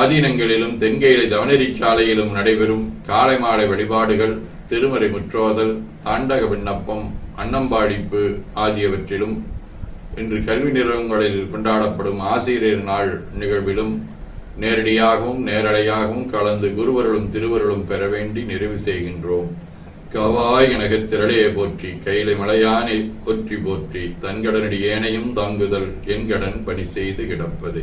ஆதீனங்களிலும் தென்கேலை தவனரிச்சாலையிலும் நடைபெறும் காலை மாலை வழிபாடுகள் திருமறை முற்றோதல் தாண்டக விண்ணப்பம் அன்னம்பாடிப்பு ஆகியவற்றிலும் இன்று கல்வி நிறுவனங்களில் கொண்டாடப்படும் ஆசிரியர் நாள் நிகழ்விலும் நேரடியாகவும் நேரலையாகவும் கலந்து குருவருளும் திருவருளும் பெற வேண்டி நிறைவு செய்கின்றோம். கவாய் எனக்கு திரளையை போற்றி கையிலை மலையானை போற்றி போற்றி தன்கடனடி ஏனையும் தாங்குதல் என் கடன் பணி செய்து கிடப்பது.